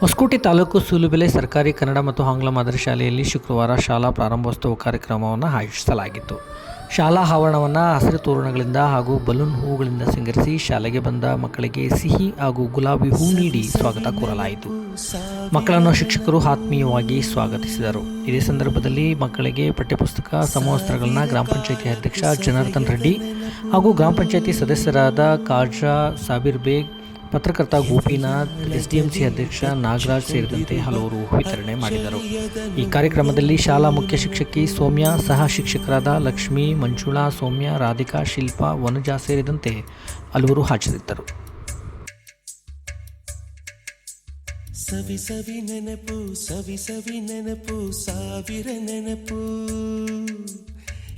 ಹೊಸಕೋಟೆ ತಾಲೂಕು ಸೂಲುಬೆಲೆ ಸರ್ಕಾರಿ ಕನ್ನಡ ಮತ್ತು ಆಂಗ್ಲ ಮಾದರಿ ಶಾಲೆಯಲ್ಲಿ ಶುಕ್ರವಾರ ಶಾಲಾ ಪ್ರಾರಂಭೋತ್ಸವ ಕಾರ್ಯಕ್ರಮವನ್ನು ಆಯೋಜಿಸಲಾಗಿತ್ತು. ಶಾಲಾ ಆವರಣವನ್ನು ಹಸಿರು ತೋರಣಗಳಿಂದ ಹಾಗೂ ಬಲೂನ್ ಹೂಗಳಿಂದ ಸಿಂಗರಿಸಿ ಶಾಲೆಗೆ ಬಂದ ಮಕ್ಕಳಿಗೆ ಸಿಹಿ ಹಾಗೂ ಗುಲಾಬಿ ಹೂ ನೀಡಿ ಸ್ವಾಗತ ಕೋರಲಾಯಿತು. ಮಕ್ಕಳನ್ನು ಶಿಕ್ಷಕರು ಆತ್ಮೀಯವಾಗಿ ಸ್ವಾಗತಿಸಿದರು. ಇದೇ ಸಂದರ್ಭದಲ್ಲಿ ಮಕ್ಕಳಿಗೆ ಪಠ್ಯಪುಸ್ತಕ, ಸಮವಸ್ತ್ರಗಳನ್ನು ಗ್ರಾಮ ಪಂಚಾಯಿತಿ ಅಧ್ಯಕ್ಷ ಜನಾರ್ದನ್ ರೆಡ್ಡಿ ಹಾಗೂ ಗ್ರಾಮ ಪಂಚಾಯಿತಿ ಸದಸ್ಯರಾದ ಕಾಜಾ, ಸಾಬೀರ್ ಬೇಗ್ ಪತ್ರಕರ್ತ ಗೋಪಿನಾಥ್, ಎಸ್ಡಿಎಂಸಿ ಅಧ್ಯಕ್ಷ ನಾಗರಾಜ್ ಸೇರಿದಂತೆ ಹಲವರು ವಿತರಣೆ ಮಾಡಿದರು. ಈ ಕಾರ್ಯಕ್ರಮದಲ್ಲಿ ಶಾಲಾ ಮುಖ್ಯ ಶಿಕ್ಷಕಿ ಸೌಮ್ಯ, ಸಹ ಶಿಕ್ಷಕರಾದ ಲಕ್ಷ್ಮಿ, ಮಂಜುಳಾ, ಸೌಮ್ಯ, ರಾಧಿಕಾ, ಶಿಲ್ಪಾ, ವನಜಾ ಸೇರಿದಂತೆ ಹಲವರು ಹಾಜರಿದ್ದರು. ಸವಿ ಸವಿ ನೆನಪು, ಸವಿ ಸವಿ ನೆನಪು, ಸಾವಿರ ನೆನಪು.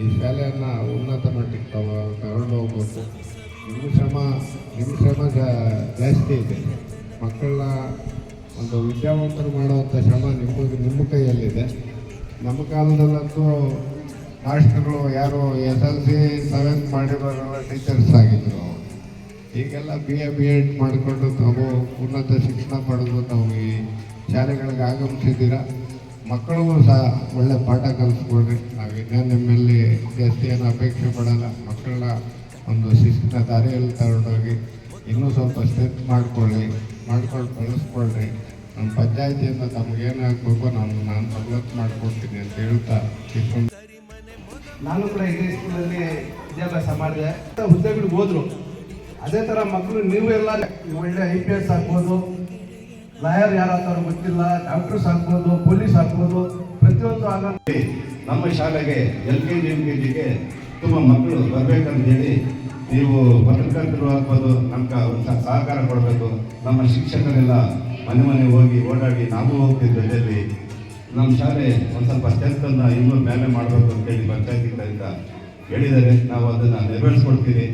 ಈ ಶಾಲೆಯನ್ನು ಉನ್ನತ ಮಟ್ಟಕ್ಕೆ ತಗೊ, ತಗೊಂಡು ಹೋಗ್ಬೋದು ನಿಮ್ಮ ಶ್ರಮ ನಿಮ್ಮ ಶ್ರಮ ಜಾಸ್ತಿ ಇದೆ. ಮಕ್ಕಳನ್ನ ಒಂದು ವಿದ್ಯಾವಂತರು ಮಾಡುವಂಥ ಶ್ರಮ ನಿಮ್ಮ ನಿಮ್ಮ ಕೈಯಲ್ಲಿದೆ. ನಮ್ಮ ಕಾಲದಲ್ಲಂತೂ ಮಾಸ್ಟರ್ಗಳು ಯಾರು ಎಸ್ ಎಲ್ ಸಿ ಸೆವೆಂತ್ ಮಾಡಿರೋರೆಲ್ಲ ಟೀಚರ್ಸ್ ಆಗಿದ್ರು. ಈಗೆಲ್ಲ ಬಿ ಎ ಬಿ ಎಡ್ ಮಾಡಿಕೊಂಡು ತಾವು ಉನ್ನತ ಶಿಕ್ಷಣ ಪಡೆದು ತಾವು ಈ ಶಾಲೆಗಳಿಗೆ ಆಗಮಿಸಿದ್ದೀರಾ? ಮಕ್ಕಳಿಗೂ ಸಹ ಒಳ್ಳೆ ಪಾಠ ಕಲಿಸ್ಕೊಡ್ರಿ. ನಾವು ಇನ್ನೇನು ನಿಮ್ಮಲ್ಲಿ ಜಾಸ್ತಿ ಏನು ಅಪೇಕ್ಷೆ ಪಡಲ್ಲ. ಮಕ್ಕಳನ್ನ ಒಂದು ಶಿಸ್ತಿನ ದಾರಿಯಲ್ಲಿ ತಗೊಂಡೋಗಿ ಇನ್ನೂ ಸ್ವಲ್ಪ ಸ್ಟ್ರೆಂತ್ ಮಾಡ್ಕೊಳ್ಳಿ ಮಾಡ್ಕೊಂಡು ಕಳಿಸ್ಕೊಳ್ರಿ ನಮ್ಮ ಪಂಚಾಯತಿಯಿಂದ ತಮಗೇನು ಆಗಬೇಕು ನಾನು ನಾನು ಸವಲತ್ತು ಮಾಡಿಕೊಡ್ತೀನಿ ಅಂತ ಹೇಳ್ತಾ ಇಟ್ಕೊಂಡು ನಾನು ಕೂಡ ಇದೇ ಸ್ಕೂಲಲ್ಲಿ ವಿದ್ಯಾಭ್ಯಾಸ ಮಾಡಿದೆ. ಹುದ್ದೆಗಳು ಹೋದ್ರು. ಅದೇ ಥರ ಮಕ್ಕಳು ನೀವು ಎಲ್ಲ ಒಳ್ಳೆ ಐ ಪಿ ಎಸ್ ಆಗ್ಬೋದು. ಲಾಯರ್ ಯಾರಾದರೂ ಗೊತ್ತಿಲ್ಲ ಡಾಕ್ಟರ್ಸ್ ಆಗ್ಬೋದು ಪೊಲೀಸ್ ಹಾಕ್ಬೋದು ಪ್ರತಿಯೊಂದು ಆಗಿ ನಮ್ಮ ಶಾಲೆಗೆ L K G L K ಜಿಗೆ ತುಂಬ ಮಕ್ಕಳು ಬರಬೇಕಂತ ಹೇಳಿ ನೀವು ಪತ್ರಕರ್ತರು ಆಗ್ಬೋದು, ನಮ್ಗೆ ಸಹಕಾರ ಕೊಡಬೇಕು. ನಮ್ಮ ಶಿಕ್ಷಕರೆಲ್ಲ ಮನೆ ಮನೆ ಹೋಗಿ ಓಡಾಡಿ ನಾವು ಹೋಗ್ತಿದ್ದ ಜೊತೆಯಲ್ಲಿ ನಮ್ಮ ಶಾಲೆ ಒಂದು ಸ್ವಲ್ಪ ಸ್ಟೆಂತನ್ನು ಇನ್ನೂ ಮೇಲೆ ಮಾಡಬೇಕು ಅಂತೇಳಿ ಪಂಚಾಯತಿ ಕಡೆಯಿಂದ ಹೇಳಿದರೆ ನಾವು ಅದನ್ನು ನೆರವೇರಿಸ್ಕೊಡ್ತೀವಿ.